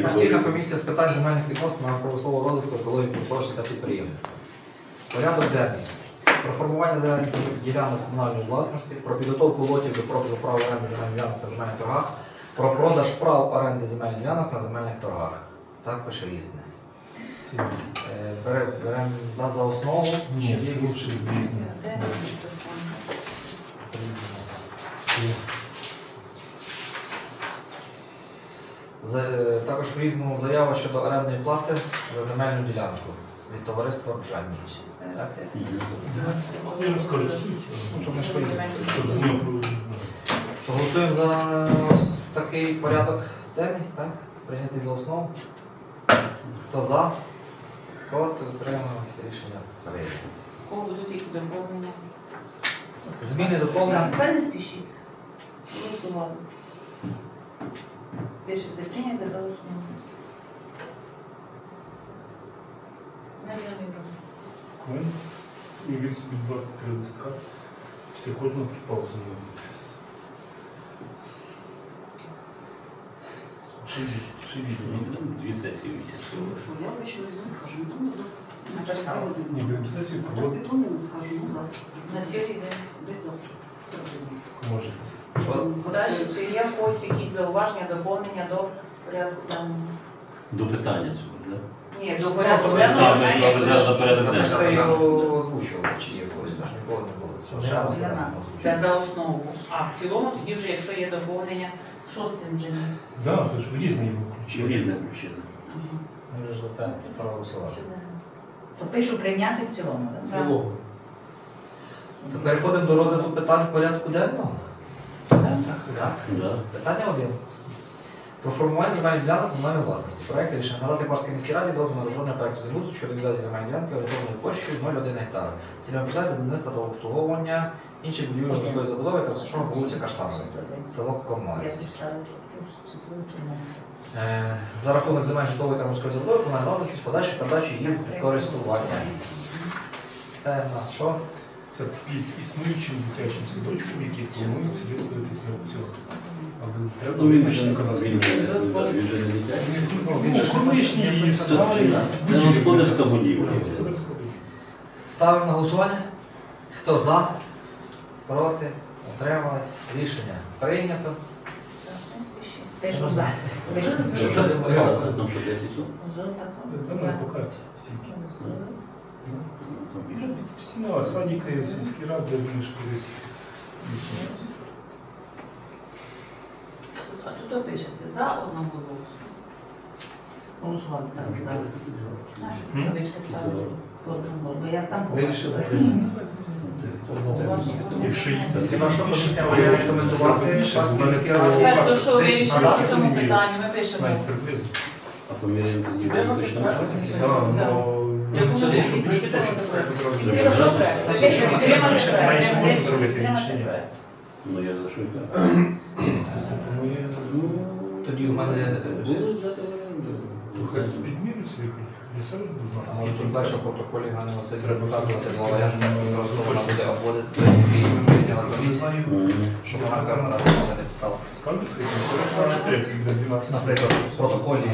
Постійна комісія з питань земельних відносин на промислового розвитку екології промисловості та підприємництва. Порядок денний. Про формування земельних ділянок комунальної власності, про підготовку лотів до продажу прав оренди земельних ділянок на земельних торгах, про продаж прав оренди земельних ділянок на земельних торгах. Так пише різне. Е, бере- Беремо да, за основу. Ні, це лучше різні. різні? За- е, Також в різному заява щодо орендної плати за земельну ділянку від товариства суть. Ну. Голосуємо за такий порядок денний, так? Прийнятий за основу. Хто за? Проти утрималися рішення прийнято. Кого будуть які доповнення? Зміни доповнення. Тепер не спішіть. Голосували. Пишете прийняти за основу. Ігорівна. І він собі 23 листка. Після кожного паузу робити. Чи від- Чи відео? Дві сесії в місяць. Що я вийшла і кажу, ну, ну, Написали. Ні, будемо сесію проводити. Потім не скажу, ну, завтра. На цілий день. Десь завтра. Може. Що? Далі, чи є в когось якісь зауваження, доповнення до порядку денного? До питання цього, да? Ні, до порядку Так, денного. ми- вже ми є взяли за всі. порядок Ми ж це його озвучували, чи є в когось, тож ніколи не було цього. Ще раз Нема. будемо Це озвучувати. за основу. А в цілому тоді вже, якщо є доповнення, що з цим вже? Да, то ж в різні його Чи включили. різне? Ми вже за це проголосували. То пишу прийняти в цілому. В так? цілому. То переходимо до розгляду питань порядку денного. Так. Да. Питання один. Про формування земельних ділянок комунальної власності. Проект рішення надати Барській міській раді дозвіл на розроблення проекту землеустрою щодо відведення земельної ділянки орієнтовною площею 0,1 гектара. Цільовим призначенням будівництва та обслуговування інших будівель міської забудови, яка розташована по вулиці Каштанова, село Комарівці. Е, За рахунок земель житлової та міської забудови комунальна власність з подальшої передачі її в користування. Це в нас що? Це під існуючим дитячим садочком, який планується виставитись на аукціон. Але треба Ну, він же не він же- да, він же не дитячий. Він же ж колишній і Це, старий. це господарська будівля. Ставимо на голосування. Хто за? Проти? Утримались? Рішення прийнято. Пишу за. Що за. це там що 10 сот? Там по карті стільки. Ну, під всіма садіки, сільські ради, вони ж колись існували. А тут пишете за одного голосу. Голосували так за. М? Кавички ставили. По одному, Бо я там Вирішили. Якщо їх Ці ваша комісія має рекомендувати Барській міській раді. Тепер то, що вирішили в цьому питанні, ми пишемо. навіть приблизно. А поміряємо тоді точно. підтримати. Да, но я не знаю, що що треба зробити. Що що що підтримати Менше- можна зробити, більше ні. Ну я за що й кажу. Ну, Тоді в мене, е, Будуть взяти в оренду. ну, хай хай для себе буду знати. А може тут далі в протоколі Ганна Васильівна показувати показувати, два варіанти, просто вона буде обводити дві прийняла щоб вона кожен раз це не писала. Скажуть, хай там 40 на 30 буде 12. Наприклад, в протоколі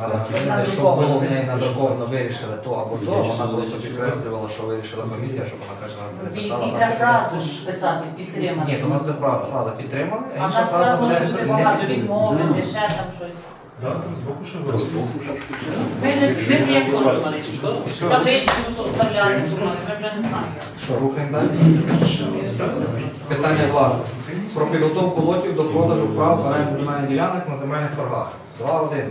Ганна Васильівна, що було в неї надруковано, вирішили то або то, вона просто підкреслювала, що вирішила комісія, щоб вона кожен раз це не І, писала. і Вона ця фраза ж писати, підтримати. Ні, то у нас буде фраза підтримали, а інша фраза буде відмовити, ще там щось. Да, там Просто виросло. шашку. Ми вже ми вже як всі. Таблички тут вставляти, ми вже не знаємо. Що, рухаємо далі? Питання влади. Про підготовку лотів до продажу прав оренди земельних ділянок на земельних торгах. 2.1.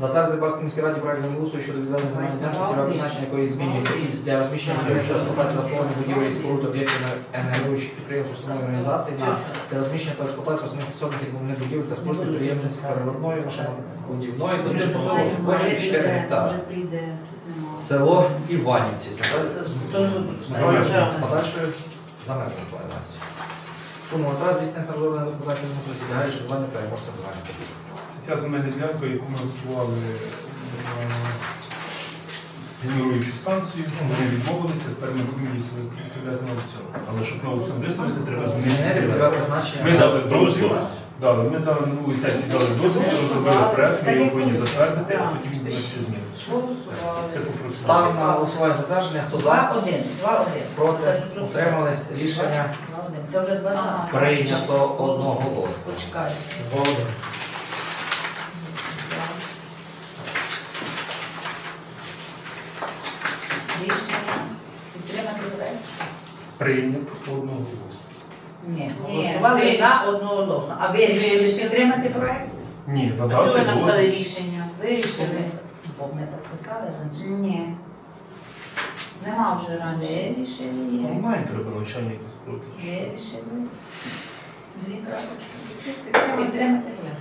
Затвердити Барській міській раді проект землеустрою щодо відведення земельної ділянки, цільове призначення якої змінюється із для розміщення підприємства експлуатації та обслуговування будівель і споруд об'єктів енергоючих підприємств установ і організацій для, розміщення та експлуатації основних підсобних відповідних будівель та споруд підприємництв переробної машинобудівної та інших промислових площі 4 гектари. Село Іванівці. То З подальшою за межами села Іванівці. Сума витрат здійснення та розроблення документації не присягає, що два не переможця. Ця земельна ділянка, яку ми готували генеруючу станцію. Ну, Вони відмовилися, тепер ми будемо її виставляти на аукціон. Але щоб на аукціон виставити, треба Змінити. Ми дали дозвіл, Дали. Ми дали на минулій сесії дали дозвіл, розробили проект, ми його повинні затвердити, а Так. потім внести зміни. Це по процедурі. Ставимо на голосування затвердження. Хто за? Два один, два один. Проти? Це Утримались? Рішення Це вже два два. Ага. прийнято одноголосно. Почекай. Рішення підтримати проект? Прийнято одноголосно. Ні. Ні, Голосували за одноголосно. А ви рішили підтримати проект? Ні, А чого ви надати написали дозвіл. рішення? Вирішили? Бо ми так писали раніше. Ні. Нема вже Ви раніше. рішили є. Онлайн треба навчання якось проти. Ви рішили. Дві крапочки. Підтримати проект.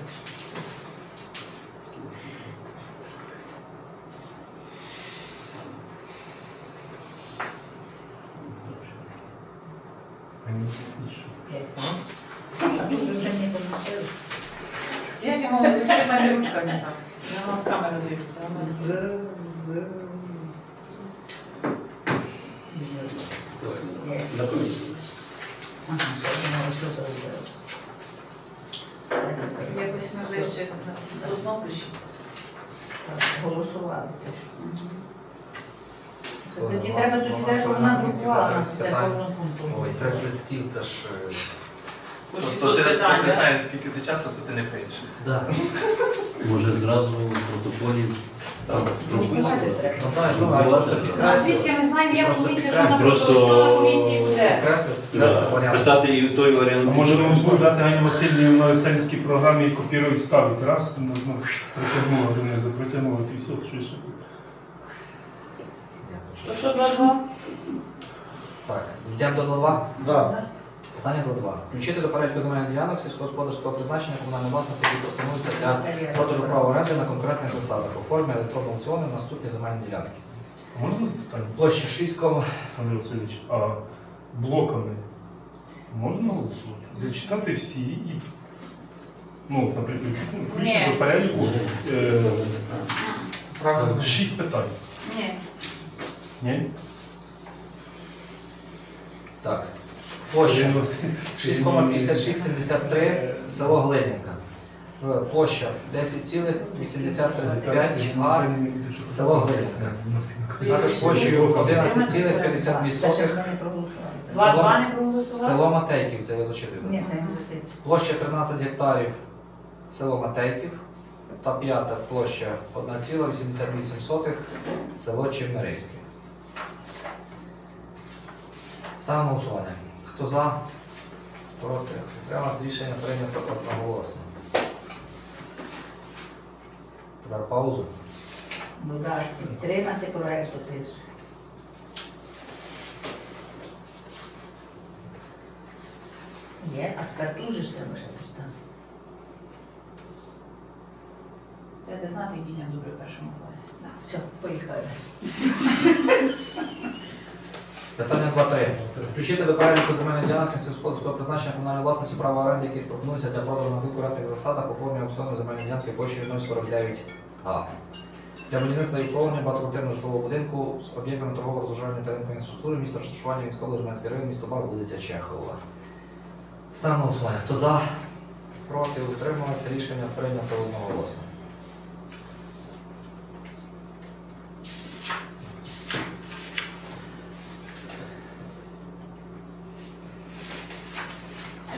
Мені це більше. Є. А тут ви вже не позначили. Як я можу вивчити, в мене ручка не так. На нас камера дивиться. а у нас- З, з. Є. На комісії. Ага, що ви мали, що зробили? Якось ми вище до знову пишемо. Так, Слухай, Тоді треба тоді одна вона друкувала нас з це пункту. Ой, прес-листків це ж... е, Тобто 600 ти, питань. ти да? знаєш, скільки це часу, то ти не прийдеш. Да. Може зразу в протоколі там Друкувати Ну так, ну, а просто А підкреслити. звідки ми знаємо, як Просто комісія, що на підкреслити. що на комісії буде? Підкреслити, Да, підкреслити. Писати і той варіант. А може ви можете дати Гані Васильівні на екселівській програмі копірують ставити. Раз, ну, ну, притягнула донизу, притягнула, і все, швидше. То що, два-два? Так, йдемо до 2. Да. Питання до 2. Включити до переліку земельних ділянок сільськогосподарського призначення комунальної власності, які пропонуються для продажу права оренди на конкретних засадах у формі електронного аукціону наступні земельні ділянки. А Можна запитання, Площа 6, кома- Олександр Васильович, а блоками можна голосувати? Зачитати всі і, ну, наприклад, включити- включити до переліку е, правильно. шість питань. Ні. Ні? Так. Площа Ірина 6,5673, село Глинівка. Е, Площа 10,8035 га, село Глинівка. Також площею 11,58 Це ще ж ми не проголосували. Два-два не проголосували? село Матейків, це я зачитую. Ні, це не звідти. Площа 13 гектарів село Матейків та п'ята площа 1,88 село Чемерийське. Ставимо голосування. Хто за? Проти. Прямо рішення прийнято одноголосно. Тепер паузу. Ну так, підтримати проект опису. Є, а тепер дуже ж треба ще поставити. Треба знати, як дітям добре в першому класі. Все, поїхали. Питання 2.3. Включити до переліку земельних ділянок сільськогосподарського призначення комунальної власності права оренди, які пропонуються для продажу на конкурентних засадах у формі аукціону земельної ділянки площею 049 А. Для будівництва і обслуговування багатоквартирного житлового будинку з об'єктами торгово-розважальної та ринкової інфраструктури, місто розташування Вінського Лежманський район, місто Бар, вулиця Чехова. Ставимо на голосування. Хто за? Проти? Утрималися? Рішення прийнято одноголосно.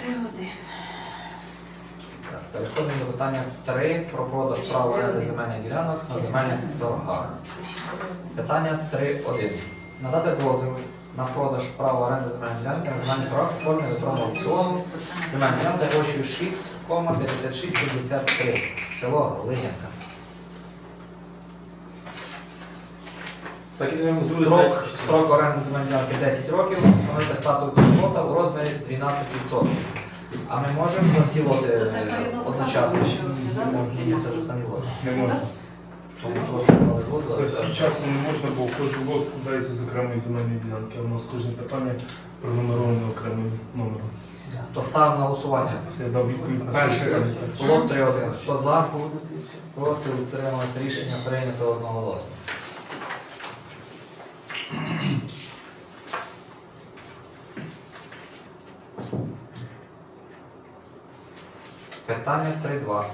Три-один. Так, Переходимо до питання 3 права оренди земельних ділянок на земельних торгах. Питання 3.1. Надати дозвіл на продаж права оренди земельної ділянки на земельних торгах у формі електронного аукціону земельної ділянки площею 6,5673 село Глинянка. Так і Строк, строк оренди земельної ділянки 10 років, встановити статус лота у розмірі 12%. А ми можемо за всі лоти е, одночасно? Що? Ні, це вже самі. Не можна. Тому просто давали згоду, За але всі це- часу не можна, бо кожен лот складається з окремої земельної ділянки, а у нас кожне питання пронумероване окремим номером. То став на голосування. Це я дав відповідь на Перший своє питання. лот 3-1. Хто за? Проти утрималось рішення прийнято одноголосно. Питання 3.2.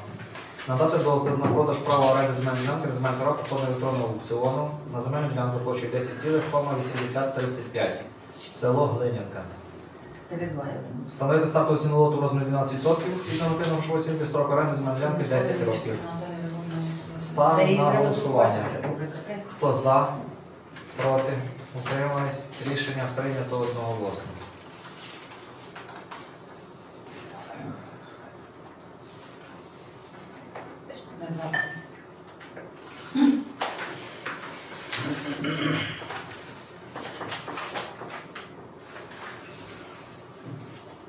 Надати дозвіл на продаж права оренди земельної ділянки на земельний торг формі електронного аукціону на земельну ділянку площею 10,8035. Село Глинянка. Встановити стартову ціну лоту в розмірі 12% від нормативної грошової оцінки строк оренди земельної ділянки 10 років. Ставимо на голосування. Хто за, проти, утримались, рішення прийнято одноголосно. Не знаю.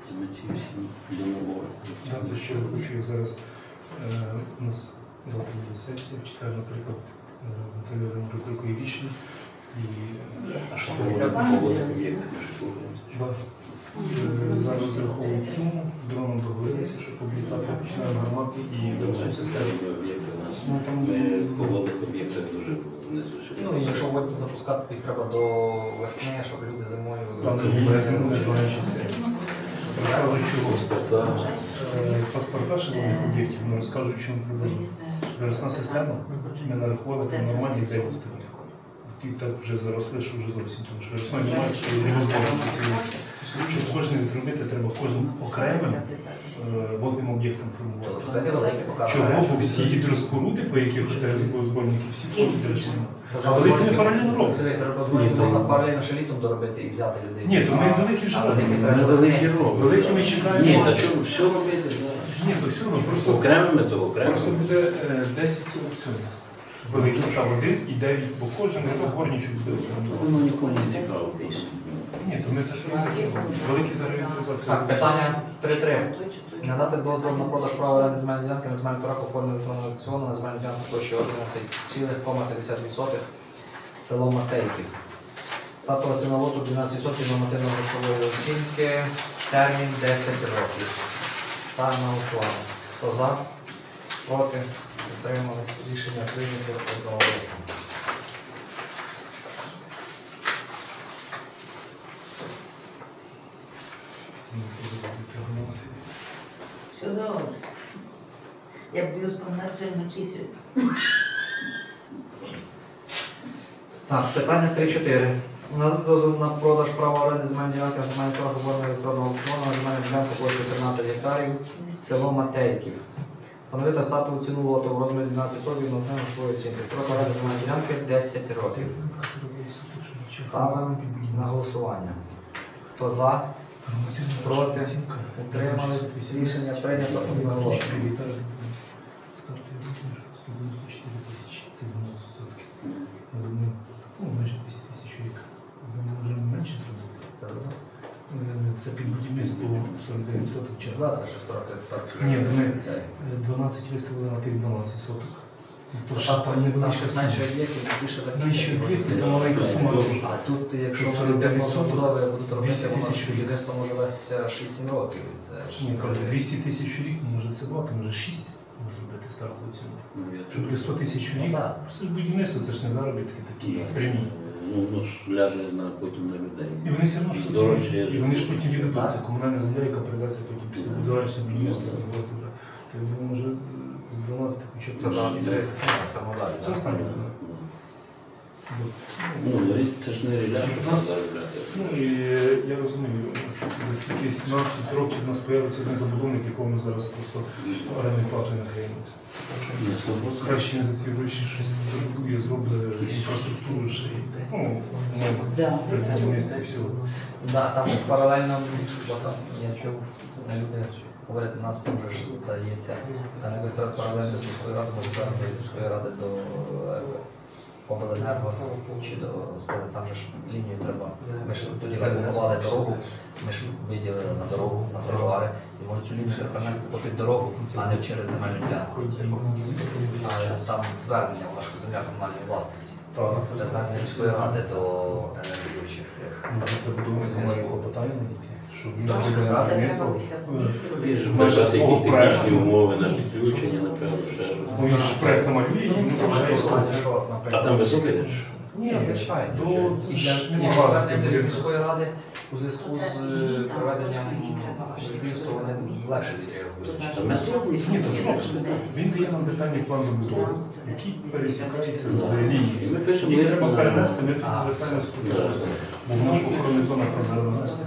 Це ми ці всі домовили. Я за що я хочу я зараз е, у нас завтра буде сесія, читаю, наприклад, матеріальну рубрику і рішення. І Є. А що поводити поводити об'єкти ми ж слухаємо. да, е, зараз розраховують суму, з дроном договорилися, щоб облітати починаємо громадки і доросу систему. Ну, там, Ми не Ну і якщо водні запускати, то їх треба до весни, щоб люди зимою. Там зелений частина. Розкажуть чого. Е, Паспорта шановних об'єктів, ну розкажуть, чому проблема. Виросна система, ми нарахували там нормальні 9 сторін. Ті так вже заросли, що вже зовсім тому що весною немає, що і розборки. Щоб кожен зробити, треба кожен окремим е, водним об'єктом формувати. Чого бо всі гідроспоруди, по яких зборники, всі входять речення. А великі ми паралельно робимо. Можна паралельно ще літом доробити і взяти людей. Ні, то ми великі вже робимо. великі робимо. Великі ми Ні, чекаємо. та що, все робити. Ні, то все одно, просто Окремими, то окремо. Просто буде е, 10 аукціонів. Великий став один і 9, бо кожен розгорнічок буде окремо. Воно нікому не цікаво. Ні, то ми те, що не. Великі зараз Так, питання 3.3. Надати дозвіл на продаж права оренди земельної ділянки на земельний торг у формі електронного аукціону на земельну ділянку площею 11,50% село Матейків. Стартова ціна лоту 12% нормативної грошової оцінки, термін 10 років. Ставимо на голосування. Хто за? Проти? Утримались? Рішення прийнято одноголосно. Все добре. Я буду споминати вночі сьогодні. Так, питання 3-4. Надати дозвіл на продаж права оренди земельної ділянки на земельний торг формі електронного аукціону на земельну ділянку площею 13 гектарів, село Матейків. Встановити стартову ціну лоту в розмірі 12 років на грошової оцінки. Строк оренди земельної ділянки 10 років. Ставимо на голосування. Хто за? Проти? Утримались? Рішення прийнято одноголосно. 49 соток чи Да, це ж старт, старт. Ні, ну ми- 12 виставили на тих 12 соток. Ну, То що Там невеличка сума. менше об'єктів, більше Менші об'єкти, там маленька сума. А тут, якщо Тут вони 49 йдемо соток, будуть робити, воно тисяч ж будівництво може вестися 6-7 років. Це ж Ні, кажу, 200 тисяч рік, може це багато, може 6 зробити стартову ціну. Щоб буде 100 тисяч Ну, рік, це ж будівництво, це ж не заробітки такі прямі. Ну, ну ж ляже на потім на людей. І вони все одно ж потім, Дорожче. і вони ж потім віддадуть. Це комунальна земля, яка передається потім після завершення будівництва. То я думаю, може з 12 хоча б Це да, шість. це модаль. Це останнє. Бо, Ну, річ це ж не Нас- заробляти. Ну і я розумію, що за ці 17 років у нас появиться один забудовник, якого ми зараз просто орендною платою накриємо. Не свобода. Краще не за ці гроші щось добудує, зробить інфраструктуру ще й ну, умовно, при будівництві всього. Да, там паралельно, я чув, люди говорять, у нас вже ж здається, там якось так паралельно з міської ради, може з міської ради до е, обленерго чи до господи, там же ж лінію треба. Ми ж тоді ремонтували дорогу, ми ж виділили на дорогу, на тротуари, і може цю лінію перенести принести попід дорогу, а не через земельну ділянку. Там звернення, вона ж земля комунальної власності. Так, Це звернення міської ради до енергіючих цих. Це будемо знімати клопотання на він Так, буде ж технічні умови на підключення, напевно, ще Ну, він ж проект і він залишає Що, що, наприклад, там високий? Ні, звичайно. Нема якщо звернення до міської ради у зв'язку з е, проведенням будівництва вони легше відреагують. Та ми зробимо. Ні, то знову ж таки, він дає нам детальний план забудови, який пересікається з лінією. Ми пишемо Її лист треба на- перенести, ми тут А. детально сподіваємося. Бо в нашу охоронну зону треба зараз нанести.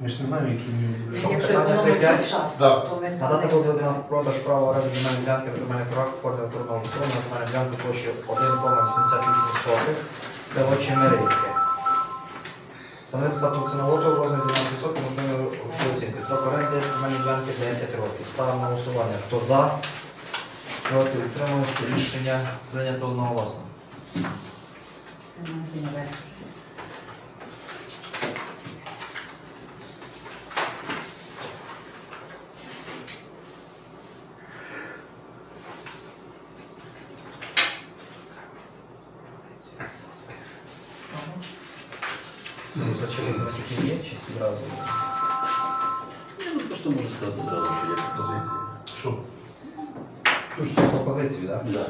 Ми ж не знаємо, які ми Що, Якщо питання економити 3-5? час, Да. то ми Надати дозвіл на продаж права оренди земельної ділянки на земельних торгах в формі електронного аукціону на земельну ділянку площею 1,88 сотих, село Чемерицьке. Встановити за функціоналоту в розмірі 12 сотих, можливо, оцінки. Строк оренди земельної ділянки 10 років. Ставимо на голосування. Хто за? Проти утрималися. Рішення прийнято одноголосно. Це магазин весь. Так? Да.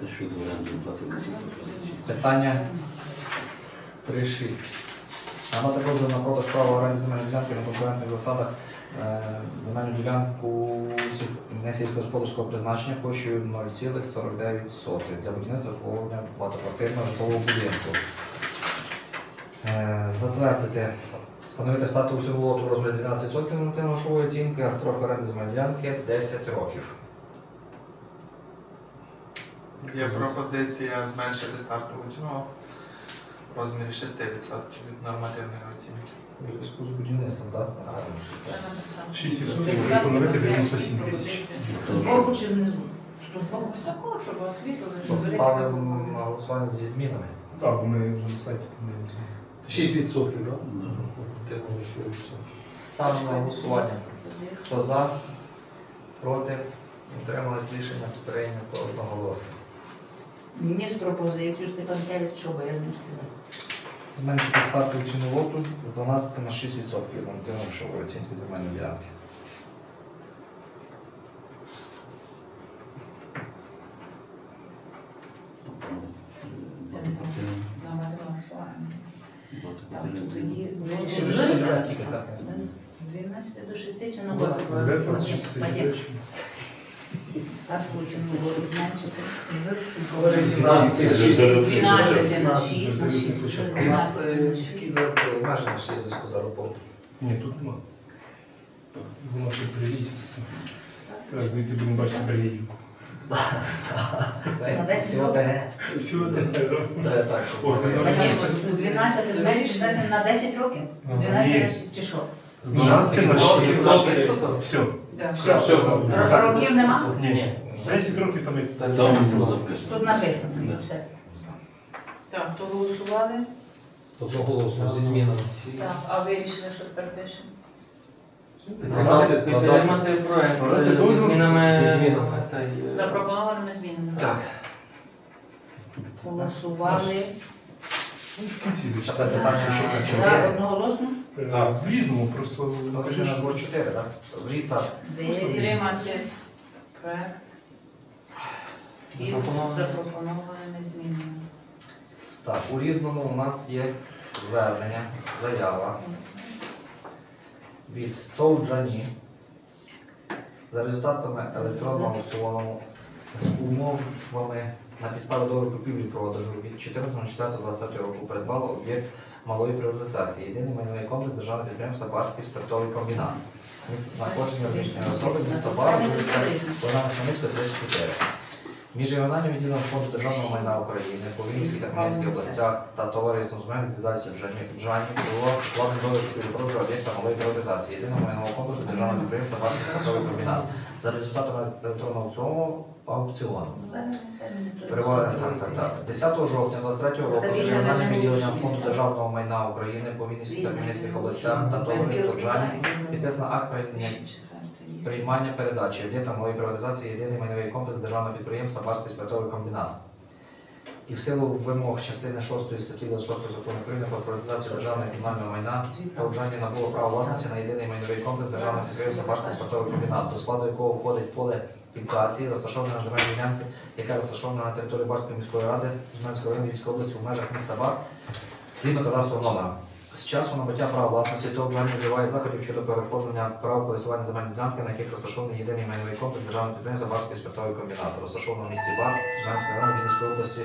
Те, що до платити пропозиції. Питання 3.6. Надати дозвіл на продаж права оренди земельної ділянки на конкурентних засадах е, земельну ділянку не сільськогосподарського призначення площею 0,49 для будівництва обслуговування багатоквартирного житлового будинку. Е, Затвердити, встановити статус в розмірі 12% нормативно грошової оцінки, а строк оренди земельної ділянки 10 років. Є пропозиція зменшити стартову ціну в розмірі 6% від нормативної оцінки. Зв'язку з будівництвом, так? Гарно, 6 відсотків встановити 97 тисяч. Збоку чи внизу? Що збоку? Такого, щоб освітлили, щоб Поставимо на голосування зі змінами. Так, бо ми вже на сайті подивилися. 6 відсотків, так? Це. Ставимо на голосування. Хто за, проти, утримались рішення прийнято одноголосно. Мені з пропозицією Степанкевич, що бо я не встигла. Зменшити стартову ціну лоту з 12 на 6% від нормативної оцінки земельної ділянки. То тоді ну, з- ж це тільки так? з 12 до 6 чи на 26 тисяч гривень? Ставку на год з 18 тисяч. 12 на 6. 6 тисяч. У нас е, міські за це обмеження ще є зв'язку з аеропортом. Ні, тут нема. Воно ще переїзд. Зараз звідси будемо бачити переїдів. За 10 Всього ТГ. Так, О, щоб ти вони- З 12 зменшити на 10 років? 12 на 6 чи що? З 12 на 6 відсотків. Все. Все. Все, Років нема? Ні. 10 років там як Там було записано. Тут написано. і Да. все. Так, то голосували. Одноголосно, зі змінами. Так, а вирішили, що тепер пишемо? Надати- Підтримати проект Надати зі дозвіл змінами зі змінами. цей, е, Запропонованими змінами. Так. Голосували в кінці, Ще звичайно. на чому за є? одноголосно. Е, В різному, просто Ну, кажи, що було 4, так? В рік так. Підтримати проект із Запропонованими. запропонованими змінами. Так, у різному у нас є звернення, заява від ТОВ Джані за результатами електронного аукціону з умовами на підставі договору купівлі продажу від 14.04.23 року придбало об'єкт малої приватизації. Єдиний майновий комплекс державного підприємства Барський спиртовий комбінат. Місце знаходження юридичної особи місто Бар, вулиця Богдана Хмельницького, 34. Між регіональним відділом фонду державного майна України по Вінницькій та Хмельницькій областях та товариством з мене відповідальності Джані було вкладено договір купівлі-продажу об'єкта малої приватизації. Єдиного майнового конкурсу державного підприємства Барський спиртовий комбінат. За результатами електронного аукціону аукціону. Перевалення, так, так, так. 10 жовтня 23 року регіональним відділенням фонду державного майна України по Вінницькій та Хмельницьких областях та товариство Джані підписано акт прийняття приймання передачі об'єкта малої приватизації єдиний майновий комплекс державного підприємства Барський спиртовий комбінат. і в силу вимог частини 6 статті 26 закону України про приватизацію державного комунального майна та вжання набуло право власності на єдиний майновий комплекс державного підприємства Барський спортовий комбінат, до складу якого входить поле фільтрації, розташоване на земельній ділянці, яка розташована на території Барської міської ради Жменської району Львівської області в межах міста Бар згідно кадастрового номера. З часу набуття права власності ТОВ «Джані» вживає заходів щодо переоформлення права користування земельної ділянки, на яких розташований єдиний майновий комплекс державного підприємства Барський спиртовий комбінат, розташований в місті Бар, Жменської району Вінницької області,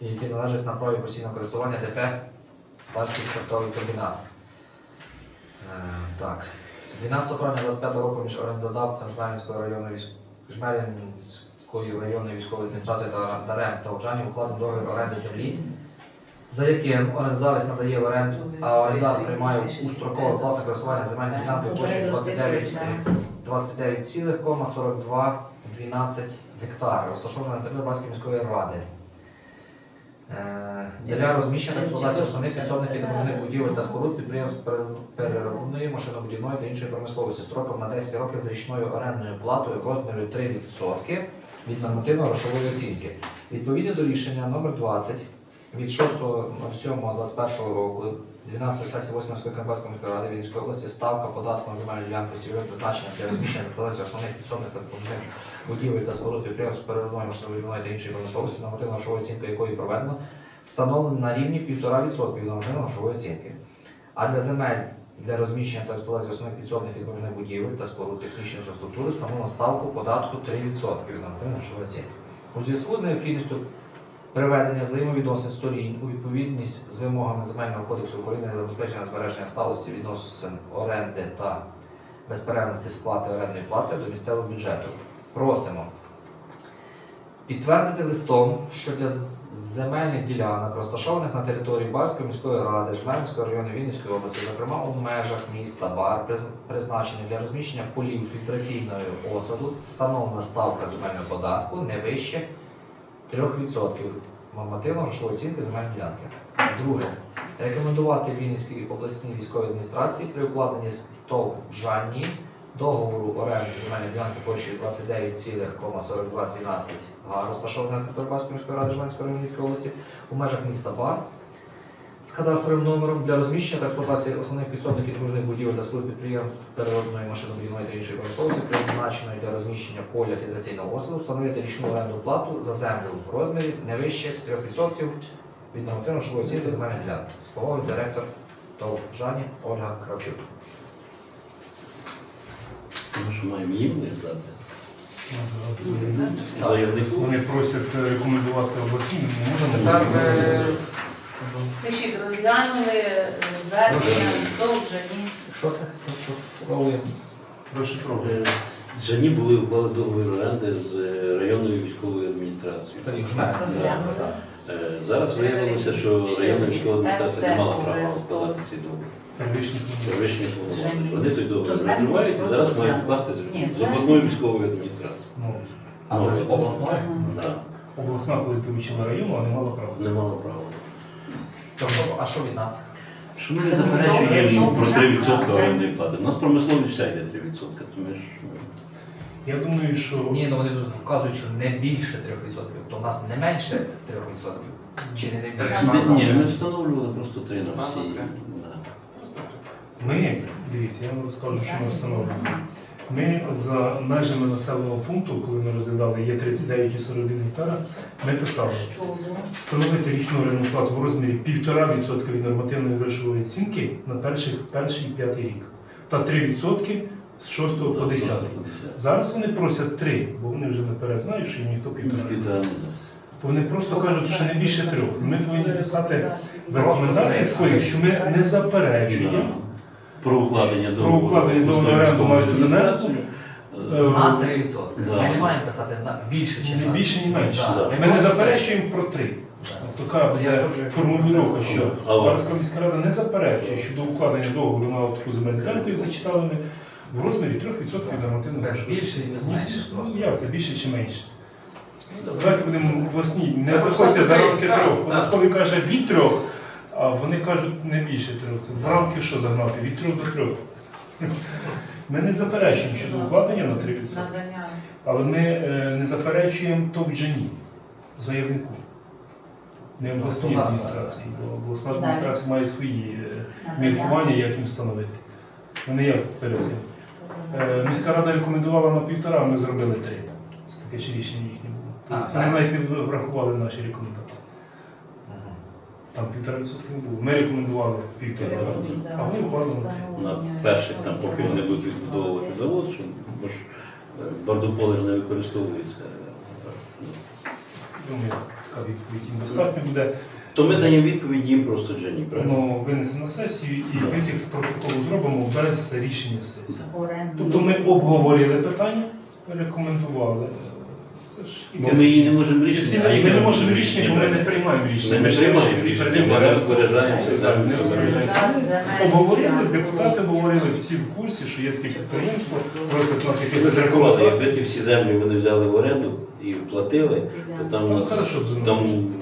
які належать на праві постійного користування ДП Барський спиртовий комбінат. Е, так. 12 травня 25 року між орендодавцем Жмеринської районної військ- Жмеринською районною військовою адміністрацією та Дарем та Оджані укладено договір оренди землі, за яким орендодавець надає в оренду, а орендар приймає у строкове платне користування земельною ділянкою площею 29 29,4212 гектари, розташована на території Барської міської ради. Е, Для розміщення та експлуатації основних підсобних і допоміжних будівель та споруд підприємств переробної, машинобудівної та іншої промисловості строком на 10 років з річною орендною платою в розмірі 3% від нормативно-грошової оцінки. Відповідно до рішення номер 20 від 6.07.21 року 12 сесії 8 скликання Барської міської ради Вінницької області ставка податку на земельну ділянку цільове призначення для розміщення та основних підсобних та допоміжних будівель та споруд підприємств переробної машинобудівної та іншої промисловості, нормативно-грошової оцінки якої проведено, встановлено на рівні 1,5% від нормативно-грошової оцінки. А для земель для розміщення та експлуатації основних підсобних і допоміжних будівель та споруд технічної інфраструктури встановлено ставку податку 3% від нормативно-грошової оцінки. У зв'язку з необхідністю Приведення взаємовідносин сторін у відповідність з вимогами Земельного кодексу України забезпечення збереження сталості відносин оренди та безперервності сплати орендної плати до місцевого бюджету. Просимо підтвердити листом, що для земельних ділянок, розташованих на території Барської міської ради, Жмеринського району Вінницької області, зокрема у межах міста Бар, приз- призначені для розміщення полів фільтраційної осаду, встановлена ставка земельного податку не вище 3% нормативно-грошової оцінки земельної ділянки. Друге. Рекомендувати Вінницькій обласній військовій адміністрації при укладенні ТОВ договору оренди земельної ділянки площею 29,4212 га, розташованого на території Барської міської ради Жменської району області у межах міста Бар з кадастровим номером для розміщення та експлуатації основних підсобних і допоміжних будівель та споруд підприємств переробної машинобудівної та іншої промисловості, призначеної для розміщення поля федераційного осаду, встановити річну оренду плату за землю в розмірі не вище 3% від нормативно-грошової оцінки земельної ділянки. З повагою директор ТОВ Жані Ольга Кравчук. Тому що маємо їм не здати. Заявнику. Вони просять е, рекомендувати обласні, ми не можемо. Тепер е, Пишіть, розглянули е, звернення з довжені. що це? Трохи. Е, Джані були уклали договір оренди з е, районною військовою адміністрацією. В. Так. Е, Зараз виявилося, що районна військова адміністрація не мала права. Первичні Первичні повноваження. Вони той договір розривають і зараз мають вкласти з- обласною військовою адміністрацією. Ну, А вже з обласної? Так, обласна колись долучила району, а не мала права. не мала права. Тобто, а що від нас? Що ми не заперечуємо про 3% так, орендної плати. У нас промисловість вся йде 3%, то ми ж Я думаю, що Ні, ну вони тут вказують, що не більше 3%, то в нас не менше 3%. Чи не більше? Ні, ми встановлювали просто три на всі. ми, дивіться, я вам розкажу, що ми встановлюємо. Ми за межами населеного пункту, коли ми розглядали, є 39,41 гектара, ми писали, Що встановити річну плату в розмірі 1,5% від нормативної грошової оцінки на перший, перший і п'ятий рік та 3% з 6 по 10. Зараз вони просять 3, бо вони вже наперед знають, що їм ніхто півтора. не То вони просто кажуть, що не більше трьох. Ми повинні писати в рекомендаціях своїх, що ми не заперечуємо. Про укладення Про договору. укладення договору оренду на цю земельну. Е, На 3%. Да. Ми не маємо писати на більше чи Ні на більше, ні менше. Да. Ми не заперечуємо про три. Да. Така Я буде дуже- формулювання, що Барська міська рада не заперечує щодо укладення договору на таку земельну ділянку, як зачитали ми, в розмірі 3% від нормативного Без більше і без менше. Ну, як це більше чи менше? Давайте будемо власні, не заходьте за рамки трьох. Податковий каже від трьох, а вони кажуть не більше трьох. Це в рамки що загнати? Від трьох до трьох. Ми не заперечуємо щодо укладення на 3%, але ми е, не заперечуємо то в джані, заявнику. Не Ну, адміністрації, бо обласна адміністрація має свої е, міркування, як їм встановити. Вони як перед цим. Е, Міська рада рекомендувала на півтора, а ми зробили три. Це таке ж рішення їхнє було. Тобто. Вони навіть не врахували наші рекомендації. Там півтора відсотка не було. Ми рекомендували півтора, а вони ухвалили. На перших, там, поки вони будуть відбудовувати завод, що бо ж е, бардополе ж не використовується. Думаю, така відповідь їм достатньо буде. То ми даємо відповідь їм просто Джені, правильно? Воно винесе на сесію і витік з протоколу зробимо без рішення сесії. Тобто ми обговорили питання, рекомендували. Це ж Бо ми її не можемо а Ми не можемо рішення, бо ми не приймаємо рішення. Ми не ж приймаємо рішення, ми не розпоряджаємося. Так, не розпоряджаємося. Обговорили, депутати говорили, всі в курсі, що є таке підприємство, просять нас Ми якихось зрахували, якби ті всі землі вони взяли в оренду і платили, то там у Там нас хорошо там,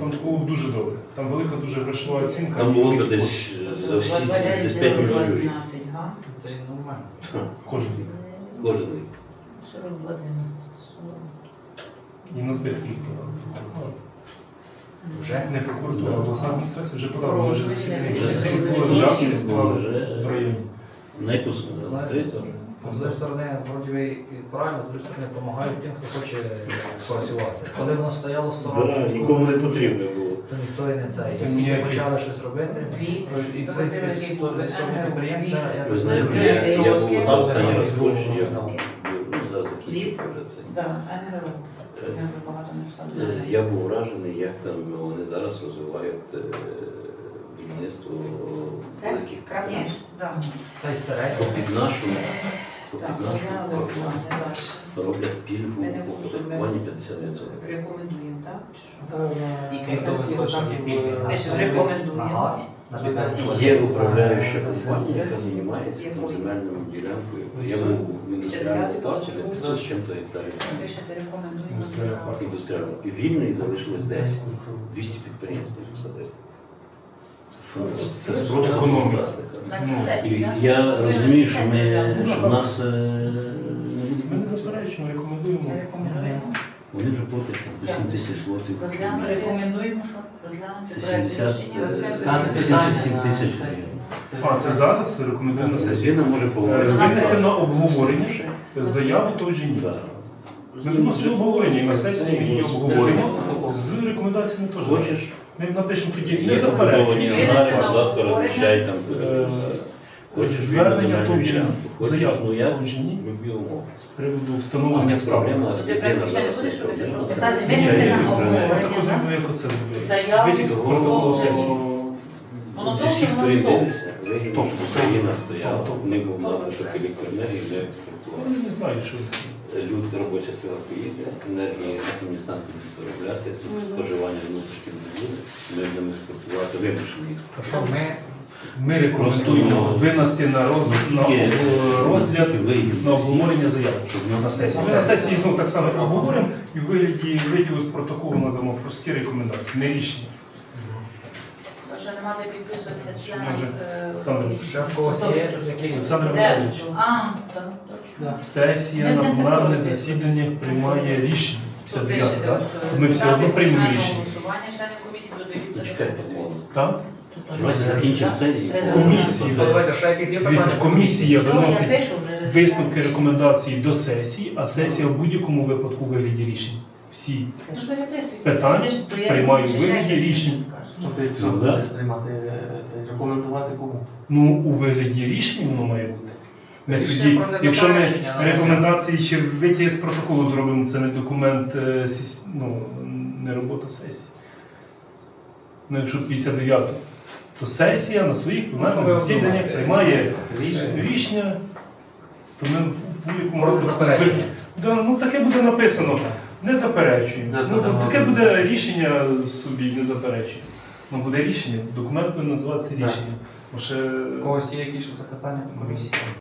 там було б дуже добре. Там велика дуже грошова оцінка. там було б великі десь е, за всі ці 10 мільйонів Це й нормально. Кожен рік. кожен рік. І на збитки їх подали. Вже? Не прокуратура, а обласна адміністрація вже подала, вони вже засідання. Вже Вже вже жахи було, склали в районі. Яку З одної сторони, вроді ви і правильно, з іншої сторони, допомагають тим, хто хоче працювати. Коли воно стояло стороною, Да, Нікому не потрібно було. то ніхто і не це. Як тільки почали щось робити, то і в принципі з сторони сторони підприємця якось не я, я був вже там останній раз я ну, вже це. Е, Е, Я був вражений, як там вони зараз розвивають е, будівництво Це великих Кравняч. Та й середньо. Під нашу, нашу роблять пільгу по оподаткуванні 50%. Рекомендуємо, так? Чи що? І крім того, є пільги на Ми село, рекомендуємо. на газ, на. Є управляюча компанія, яка займається там земельною ділянкою. Я був у індустріальному парку, 500 з чим-то гектарів. Пишете, рекомендуємо. Індустріального. І вільної залишилось 10. 200 підприємств посадити. Це просто економія. фантастика. На Ну, цій сесії, так? я розумію, що ми що в нас е, Ми не заперечуємо, рекомендуємо. Рекомендуємо. вони вже платять там 8 тисяч злотих. Розглянути. Рекомендуємо, що? Розглянути Це проект 70, рішення. це Це 77 тисяч. А, це зараз це рекомендуємо на сесію. Людина може Е, поговорити. Винести на обговорення заяву того чи ні. Ми вносили обговорення і на сесії ми її обговорення з рекомендаціями теж. Хочеш? Ми напишемо тоді не не будь ласка, розміщай там. Е, Хочеш Звернення земельну того чи ні. Заяву ну я того чи ні. З приводу встановлення ставок. Винести на обговорення. Витік з протоколу сесії. Зі всіх на сторін дивишся, вигідно, Топ, Україна стояла, топ. не був надлишок електроенергії, не експортувала. Вони не знають, що Люди, робоча сила поїде, енергії атомні станції будуть виробляти, тут споживання внутрішніх не буде, ми будемо експортувати вимушені. То що ми ми рекомендуємо винести на роз- на розгляд на обговорення заяви. На сесії. Ми на сесії знову так само обговоримо і в вигляді з протоколу надамо прості рекомендації, не рішення. Де підписуватися членам. Може, е, Олександр ще в когось є якісь Олександр Васильович. А, так, точно. Сесія на пленарне засідання приймає рішення. 59, так? Ми все одно приймемо рішення. Голосування членів комісії додаються до Чекайте, протоколу. Так? Давайте закінчимо це і Комісії. Давайте ще якісь є Дивіться, питання? комісія виносить висновки рекомендації до сесії, а сесія в будь-якому випадку у вигляді рішень. Всі Ну, питання То я приймаю у вигляді рішень. Ну, да. будеш приймати, е, це, рекомендувати кому? Ну, у вигляді рішень воно має бути. Ми Рішення тоді, про якщо ми незаперечення, рекомендації чи витяги з протоколу зробимо, це не документ, е, сіс- ну, не робота сесії. Ну, якщо 59, то сесія на своїх пленарних Ну, засіданнях приймає Рішення. рішення, то ми в будь-якому Про випадку- заперечення. Да, ну таке буде написано. Не заперечуємо. Да, Ну, да, таке да. буде рішення собі, не заперечуємо. Ну буде рішення, документ буде називатися рішенням. Бо ще У когось є якісь запитання по комісії?